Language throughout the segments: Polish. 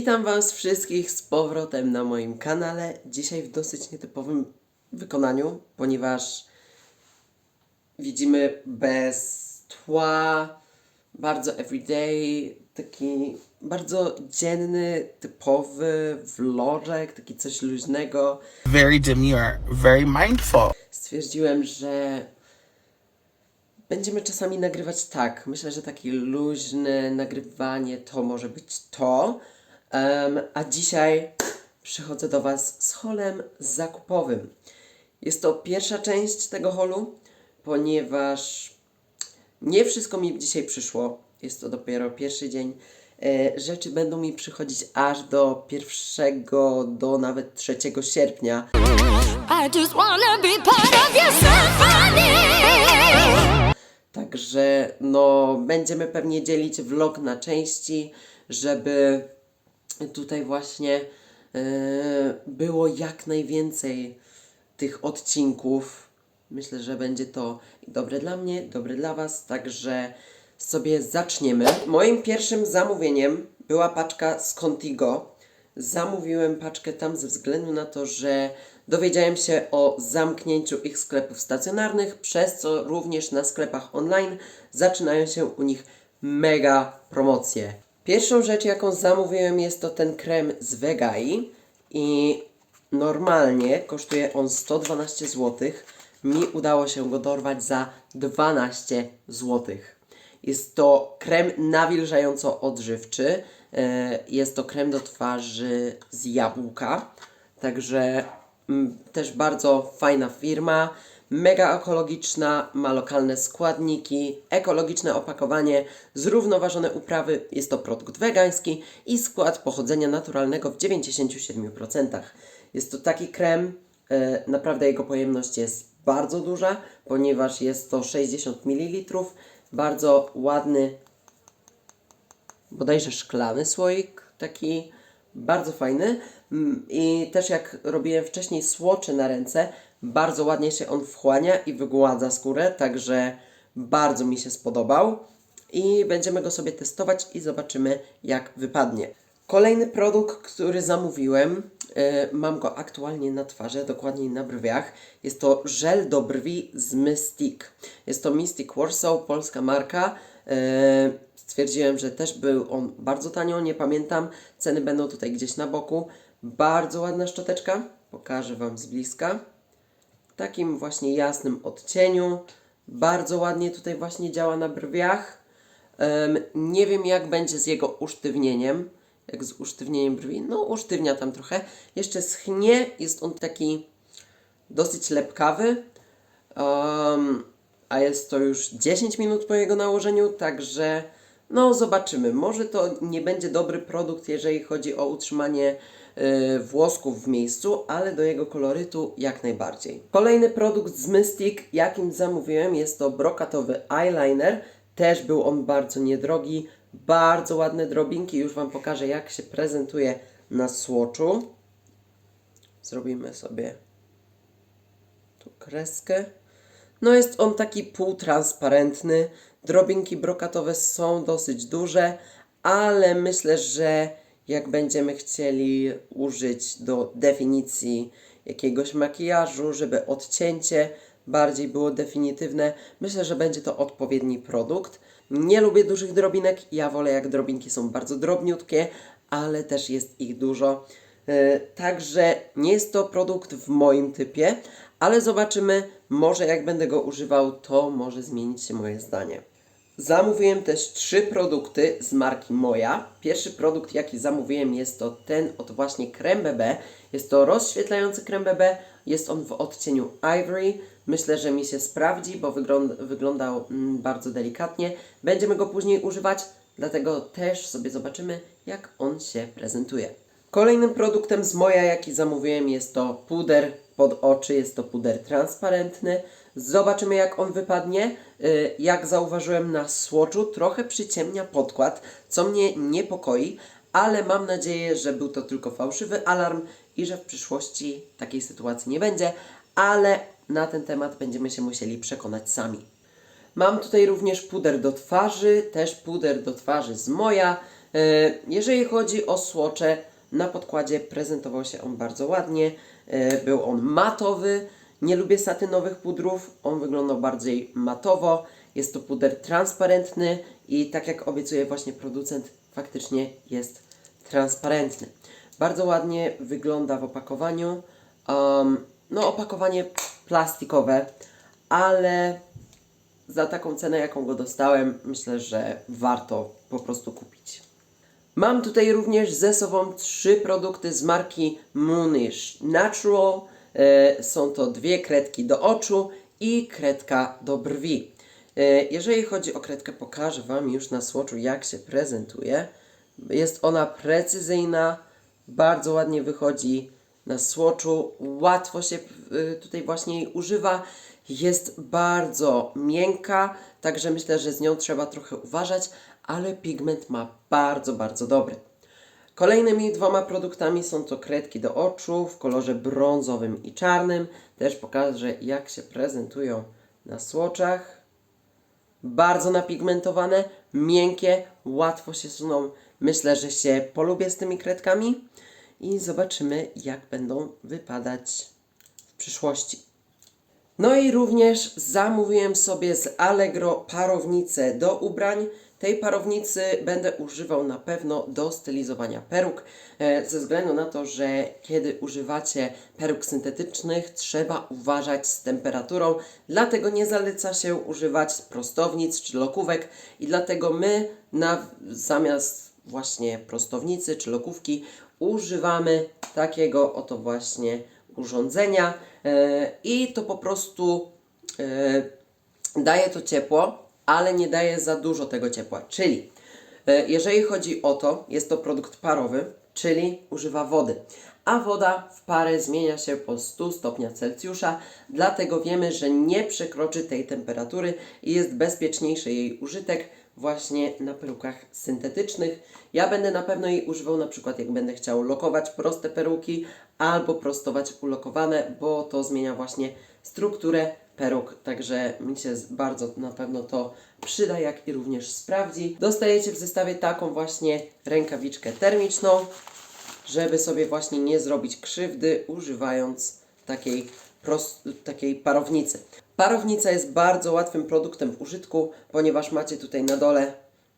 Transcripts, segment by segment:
Witam Was wszystkich z powrotem na moim kanale. Dzisiaj w dosyć nietypowym wykonaniu, ponieważ widzimy bez tła, bardzo everyday, taki bardzo dzienny, typowy vlożek, taki coś luźnego. very demure, very mindful. Stwierdziłem, że będziemy czasami nagrywać tak. Myślę, że takie luźne nagrywanie to może być to. Em, a dzisiaj przychodzę do Was z holem zakupowym. Jest to pierwsza część tego holu, ponieważ nie wszystko mi dzisiaj przyszło. Jest to dopiero pierwszy dzień. E, Rzeczy będą mi przychodzić aż do pierwszego, do nawet 3 sierpnia. Także no, będziemy pewnie dzielić vlog na części, żeby tutaj właśnie e, było jak najwięcej tych odcinków. Myślę, że będzie to dobre dla mnie, dobre dla Was, także sobie zaczniemy. Moim pierwszym zamówieniem była paczka z Contigo. Zamówiłem paczkę tam ze względu na to, że dowiedziałem się o zamknięciu ich sklepów stacjonarnych, przez co również na sklepach online zaczynają się u nich mega promocje. Pierwszą rzecz, jaką zamówiłem, jest to ten krem z Vegai i normalnie kosztuje on 112 zł. Mi udało się go dorwać za 12 zł. Jest to krem nawilżająco odżywczy. E, Jest to krem do twarzy z jabłka. Także mm, też bardzo fajna firma. Mega ekologiczna, ma lokalne składniki, ekologiczne opakowanie, zrównoważone uprawy. Jest to produkt wegański i skład pochodzenia naturalnego w 97%. Jest to taki krem, e, naprawdę jego pojemność jest bardzo duża, ponieważ jest to 60 ml. Bardzo ładny, bodajże szklany słoik, taki bardzo fajny. Mm, I też jak robiłem wcześniej słocze na ręce, bardzo ładnie się on wchłania i wygładza skórę, także bardzo mi się spodobał. I będziemy go sobie testować i zobaczymy jak wypadnie. Kolejny produkt, który zamówiłem, e, mam go aktualnie na twarzy, dokładniej na brwiach. Jest to żel do brwi z Mystic. Jest to Mystic Warsaw, polska marka. E, Stwierdziłem, że też był on bardzo tanio, nie pamiętam. Ceny będą tutaj gdzieś na boku. Bardzo ładna szczoteczka. Pokażę Wam z bliska. Takim właśnie jasnym odcieniu. Bardzo ładnie tutaj właśnie działa na brwiach. Em, nie wiem jak będzie z jego usztywnieniem. Jak z usztywnieniem brwi. No usztywnia tam trochę. Jeszcze schnie. Jest on taki dosyć lepkawy. Um, a jest to już 10 minut po jego nałożeniu, także no zobaczymy. Może to nie będzie dobry produkt, jeżeli chodzi o utrzymanie y, włosków w miejscu, ale do jego kolorytu jak najbardziej. Kolejny produkt z Mystic, jakim zamówiłem, jest to brokatowy eyeliner. Też był on bardzo niedrogi, bardzo ładne drobinki. Już Wam pokażę, jak się prezentuje na słoczu. Zrobimy sobie tu kreskę. No jest on taki półtransparentny. Drobinki brokatowe są dosyć duże, ale myślę, że jak będziemy chcieli użyć do definicji jakiegoś makijażu, żeby odcięcie bardziej było definitywne, myślę, że będzie to odpowiedni produkt. Nie lubię dużych drobinek, ja wolę jak drobinki są bardzo drobniutkie, ale też jest ich dużo. E, Także nie jest to produkt w moim typie, ale zobaczymy, może jak będę go używał, to może zmienić się moje zdanie. Zamówiłem też trzy produkty z marki Moja. Pierwszy produkt, jaki zamówiłem, jest to ten od właśnie krem BB. Jest to rozświetlający krem BB. Jest on w odcieniu Ivory. Myślę, że mi się sprawdzi, bo wygląd wyglądał mm, bardzo delikatnie. Będziemy go później używać, dlatego też sobie zobaczymy, jak on się prezentuje. Kolejnym produktem z Moja, jaki zamówiłem, jest to puder pod oczy. Jest to puder transparentny. Zobaczymy, jak on wypadnie. Y, Jak zauważyłem na słoczu, trochę przyciemnia podkład, co mnie niepokoi, ale mam nadzieję, że był to tylko fałszywy alarm i że w przyszłości takiej sytuacji nie będzie, ale na ten temat będziemy się musieli przekonać sami. Mam tutaj również puder do twarzy, też puder do twarzy z Moja. E, Jeżeli chodzi o słocze, na podkładzie prezentował się on bardzo ładnie. E, Był on matowy. Nie lubię satynowych pudrów. On wyglądał bardziej matowo. Jest to puder transparentny i tak jak obiecuje właśnie producent, faktycznie jest transparentny. Bardzo ładnie wygląda w opakowaniu. Um, no, opakowanie plastikowe, ale za taką cenę, jaką go dostałem, myślę, że warto po prostu kupić. Mam tutaj również ze sobą trzy produkty z marki Moonish Natural. E, są to dwie kredki do oczu i kredka do brwi. E, jeżeli chodzi o kredkę, pokażę Wam już na słoczu, jak się prezentuje. Jest ona precyzyjna, bardzo ładnie wychodzi na słoczu, łatwo się y, tutaj właśnie jej używa. Jest bardzo miękka, także myślę, że z nią trzeba trochę uważać, ale pigment ma bardzo, bardzo dobry. Kolejnymi dwoma produktami są to kredki do oczu w kolorze brązowym i czarnym. Też pokażę, jak się prezentują na słoczach. Bardzo napigmentowane, miękkie, łatwo się suną. Myślę, że się polubię z tymi kredkami i zobaczymy, jak będą wypadać w przyszłości. No i również zamówiłem sobie z Allegro parownicę do ubrań. Tej parownicy będę używał na pewno do stylizowania peruk, e, ze względu na to, że kiedy używacie peruk syntetycznych, trzeba uważać z temperaturą, dlatego nie zaleca się używać prostownic czy lokówek i dlatego my na, zamiast właśnie prostownicy czy lokówki używamy takiego oto właśnie urządzenia e, i to po prostu e, daje to ciepło, ale nie daje za dużo tego ciepła. Czyli e, jeżeli chodzi o to, jest to produkt parowy, czyli używa wody. A woda w parę zmienia się po 100 stopniach Celsjusza, dlatego wiemy, że nie przekroczy tej temperatury i jest bezpieczniejszy jej użytek właśnie na perukach syntetycznych. Ja będę na pewno jej używał na przykład jak będę chciał lokować proste peruki albo prostować ulokowane, bo to zmienia właśnie strukturę peruk, także mi się bardzo na pewno to przyda, jak i również sprawdzi. Dostajecie w zestawie taką właśnie rękawiczkę termiczną, żeby sobie właśnie nie zrobić krzywdy używając takiej, takiej parownicy. Parownica jest bardzo łatwym produktem w użytku, ponieważ macie tutaj na dole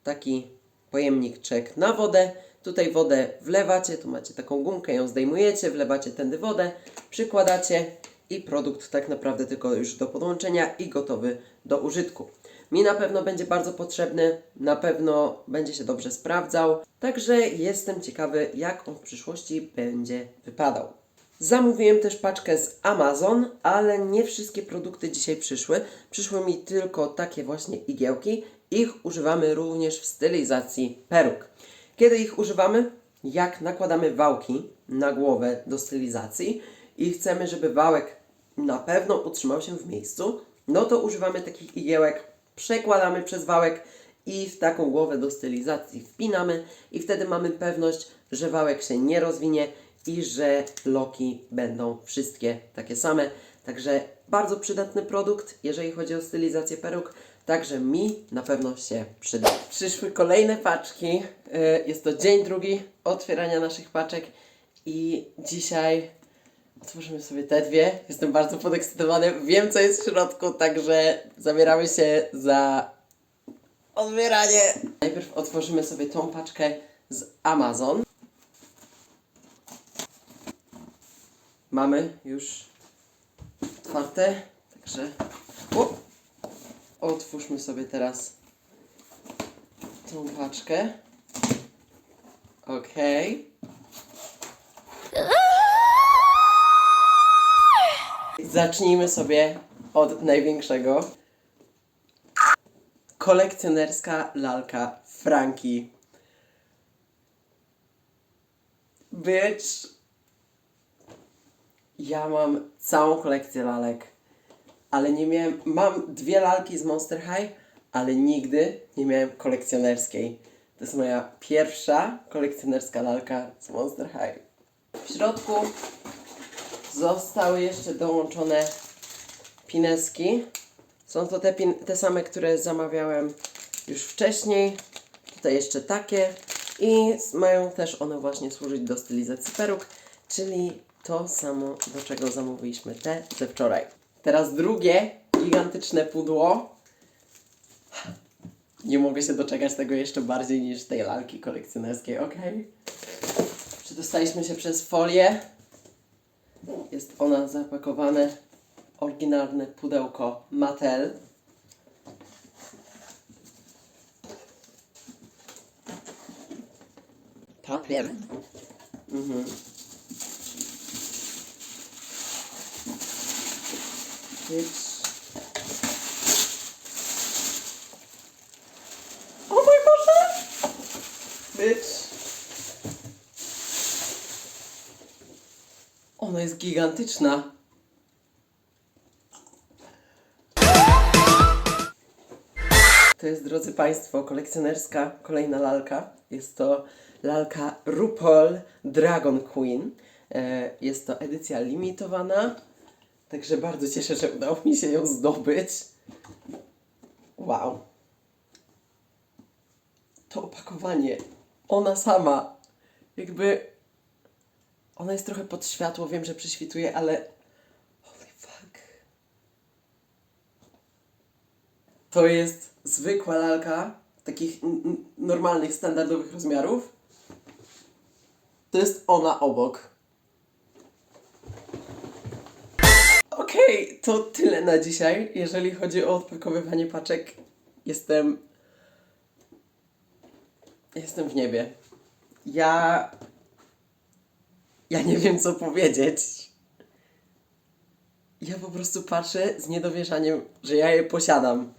taki pojemniczek na wodę. Tutaj wodę wlewacie, tu macie taką gumkę, ją zdejmujecie, wlewacie tędy wodę, przykładacie i produkt tak naprawdę tylko już do podłączenia i gotowy do użytku. Mi na pewno będzie bardzo potrzebny, na pewno będzie się dobrze sprawdzał, także jestem ciekawy, jak on w przyszłości będzie wypadał. Zamówiłem też paczkę z Amazon, ale nie wszystkie produkty dzisiaj przyszły. Przyszły mi tylko takie właśnie igiełki. Ich używamy również w stylizacji peruk. Kiedy ich używamy? Jak nakładamy wałki na głowę do stylizacji i chcemy, żeby wałek na pewno utrzymał się w miejscu, no to używamy takich igiełek, przekładamy przez wałek i w taką głowę do stylizacji wpinamy i wtedy mamy pewność, że wałek się nie rozwinie i że loki będą wszystkie takie same. Także bardzo przydatny produkt, jeżeli chodzi o stylizację peruk. Także mi na pewno się przyda. Przyszły kolejne paczki. Y, Jest to dzień drugi otwierania naszych paczek i dzisiaj otworzymy sobie te dwie. Jestem bardzo podekscytowany. Wiem, co jest w środku, także zabieramy się za odbieranie. Najpierw otworzymy sobie tą paczkę z Amazon. Mamy już otwarte, także o, otwórzmy sobie teraz tą paczkę. Okej. Zacznijmy sobie od największego. Kolekcjonerska lalka Franki. Bitch. Ja mam całą kolekcję lalek, ale nie miałem. Mam dwie lalki z Monster High, ale nigdy nie miałem kolekcjonerskiej. To jest moja pierwsza kolekcjonerska lalka z Monster High. W środku zostały jeszcze dołączone pineski. Są to te, te same, które zamawiałem już wcześniej. Tutaj jeszcze takie I mają też one właśnie służyć do stylizacji peruk, czyli to samo, do czego zamówiliśmy te ze wczoraj. Teraz drugie gigantyczne pudło. Nie mogę się doczekać tego jeszcze bardziej niż tej lalki kolekcjonerskiej, ok? Przedostaliśmy się przez folię. Jest ona zapakowane oryginalne pudełko Mattel. Papier. Mhm. Bitch. O mój Boże! Bitch. Ona jest gigantyczna. To jest, drodzy Państwo, kolekcjonerska kolejna lalka. Jest to lalka RuPaul Dragon Queen. E, Jest to edycja limitowana, także bardzo cieszę, że udało mi się ją zdobyć. Wow. To opakowanie, ona sama, jakby ona jest trochę pod światło, wiem, że prześwituje, ale holy fuck. To jest zwykła lalka, takich normalnych, standardowych rozmiarów. To jest ona obok. Okej, to tyle na dzisiaj. Jeżeli chodzi o odpakowywanie paczek, jestem. Jestem w niebie. Ja. Ja nie wiem, co powiedzieć. Ja po prostu patrzę z niedowierzaniem, że ja je posiadam.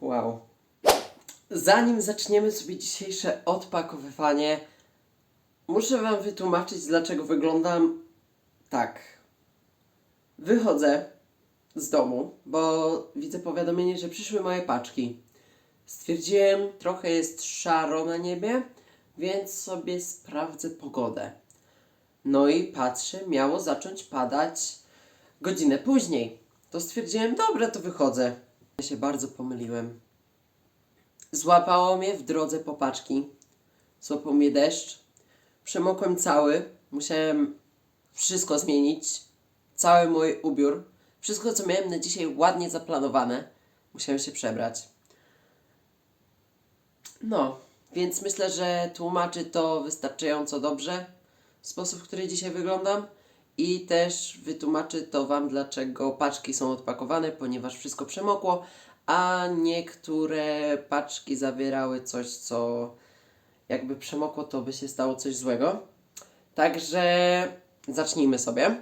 Wow. Zanim zaczniemy sobie dzisiejsze odpakowywanie, muszę Wam wytłumaczyć, dlaczego wyglądam tak. Wychodzę z domu, bo widzę powiadomienie, że przyszły moje paczki. Stwierdziłem, trochę jest szaro na niebie, więc sobie sprawdzę pogodę. No i patrzę, miało zacząć padać godzinę później. To stwierdziłem, dobra, to wychodzę. Ja się bardzo pomyliłem. Złapało mnie w drodze po paczki. Złapał mnie deszcz. Przemokłem cały. Musiałem wszystko zmienić. Cały mój ubiór. Wszystko, co miałem na dzisiaj ładnie zaplanowane. Musiałem się przebrać. No, więc myślę, że tłumaczy to wystarczająco dobrze sposób, w który dzisiaj wyglądam. I też wytłumaczy to Wam, dlaczego paczki są odpakowane, ponieważ wszystko przemokło, a niektóre paczki zawierały coś, co jakby przemokło, to by się stało coś złego. Także zacznijmy sobie.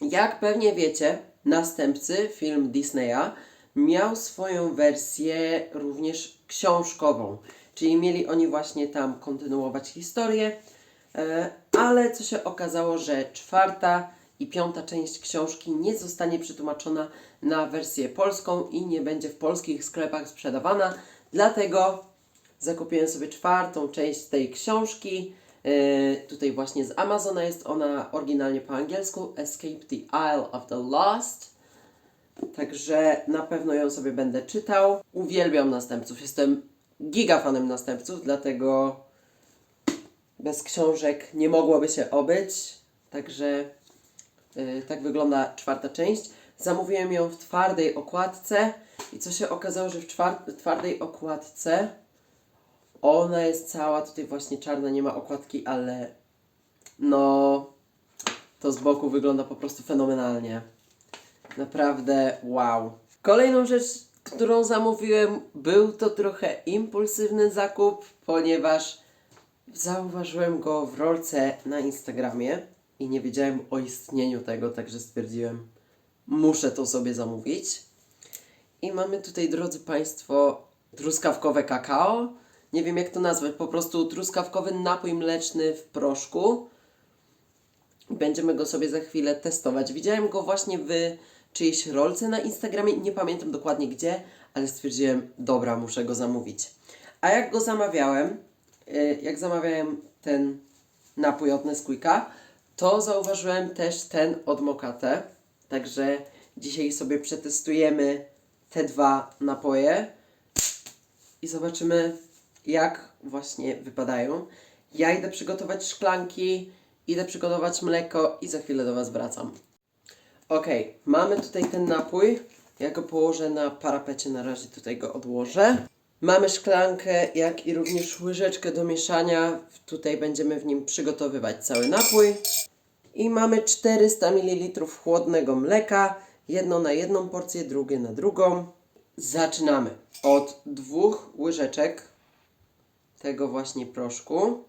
Jak pewnie wiecie, następcy, film Disneya, miał swoją wersję również książkową. Czyli mieli oni właśnie tam kontynuować historię, e, ale co się okazało, że czwarta i piąta część książki nie zostanie przetłumaczona na wersję polską i nie będzie w polskich sklepach sprzedawana. Dlatego zakupiłem sobie czwartą część tej książki. E, tutaj właśnie z Amazona jest ona oryginalnie po angielsku Escape the Isle of the Lost. Także na pewno ją sobie będę czytał. Uwielbiam następców. Jestem gigafanem następców, dlatego bez książek nie mogłoby się obyć. Także yy, tak wygląda czwarta część. Zamówiłem ją w twardej okładce i co się okazało, że w twardej okładce ona jest cała tutaj właśnie czarna, nie ma okładki, ale no to z boku wygląda po prostu fenomenalnie. Naprawdę wow. Kolejną rzecz, którą zamówiłem, był to trochę impulsywny zakup, ponieważ zauważyłem go w rolce na Instagramie i nie wiedziałem o istnieniu tego, także stwierdziłem, muszę to sobie zamówić. I mamy tutaj, drodzy Państwo, truskawkowe kakao. Nie wiem jak to nazwać, po prostu truskawkowy napój mleczny w proszku. Będziemy go sobie za chwilę testować. Widziałem go właśnie w czyjejś rolce na Instagramie, nie pamiętam dokładnie gdzie, ale stwierdziłem, dobra, muszę go zamówić. A jak go zamawiałem, y, jak zamawiałem ten napój od Nesquika, to zauważyłem też ten od Mokate. Także dzisiaj sobie przetestujemy te dwa napoje i zobaczymy, jak właśnie wypadają. Ja idę przygotować szklanki, idę przygotować mleko i za chwilę do Was wracam. Okej, mamy tutaj ten napój. Ja go położę na parapecie, na razie tutaj go odłożę. Mamy szklankę, jak i również łyżeczkę do mieszania. Tutaj będziemy w nim przygotowywać cały napój. I mamy 400 ml chłodnego mleka. Jedno na jedną porcję, drugie na drugą. Zaczynamy od dwóch łyżeczek tego właśnie proszku.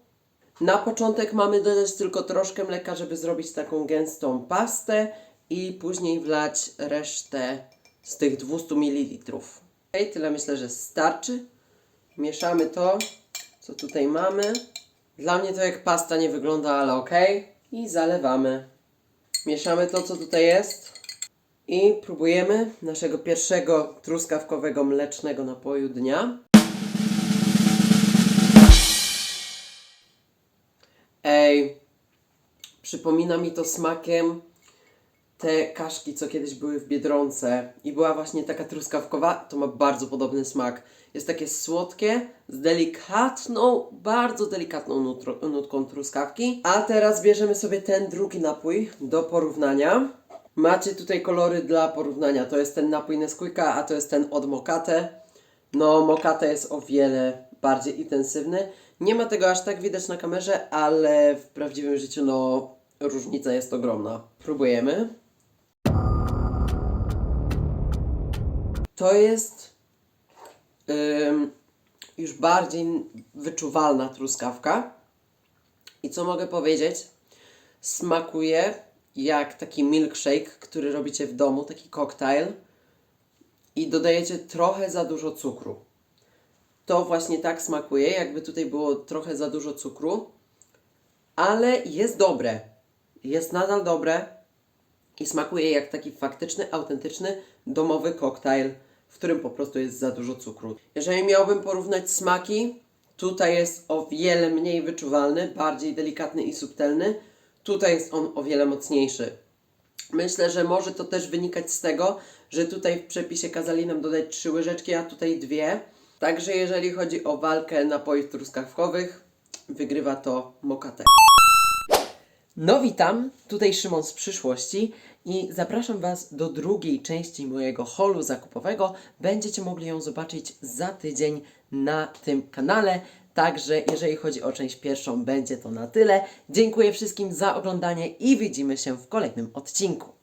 Na początek mamy dodać tylko troszkę mleka, żeby zrobić taką gęstą pastę i później wlać resztę z tych 200 ml. Ok, tyle myślę, że starczy. Mieszamy to, co tutaj mamy. Dla mnie to jak pasta nie wygląda, ale ok. I zalewamy. Mieszamy to, co tutaj jest. I próbujemy naszego pierwszego truskawkowego mlecznego napoju dnia. Ej, przypomina mi to smakiem te kaszki, co kiedyś były w Biedronce i była właśnie taka truskawkowa, to ma bardzo podobny smak. Jest takie słodkie, z delikatną, bardzo delikatną nutro, nutką truskawki. A teraz bierzemy sobie ten drugi napój do porównania. Macie tutaj kolory dla porównania. To jest ten napój Nesquika, a to jest ten od Mokate. No, Mokate jest o wiele bardziej intensywny. Nie ma tego aż tak widać na kamerze, ale w prawdziwym życiu, no, różnica jest ogromna. Próbujemy. To jest już bardziej wyczuwalna truskawka. I co mogę powiedzieć? Smakuje jak taki milkshake, który robicie w domu, taki koktajl i dodajecie trochę za dużo cukru. To właśnie tak smakuje, jakby tutaj było trochę za dużo cukru, ale jest dobre. Jest nadal dobre i smakuje jak taki faktyczny, autentyczny, domowy koktajl, w którym po prostu jest za dużo cukru. Jeżeli miałbym porównać smaki, tutaj jest o wiele mniej wyczuwalny, bardziej delikatny i subtelny. Tutaj jest on o wiele mocniejszy. Myślę, że może to też wynikać z tego, że tutaj w przepisie kazali nam dodać trzy łyżeczki, a tutaj dwie. Także jeżeli chodzi o walkę napojów truskawkowych, wygrywa to Mokate. No witam, tutaj Szymon z przyszłości i zapraszam Was do drugiej części mojego holu zakupowego. Będziecie mogli ją zobaczyć za tydzień na tym kanale. Także jeżeli chodzi o część pierwszą, będzie to na tyle. Dziękuję wszystkim za oglądanie i widzimy się w kolejnym odcinku.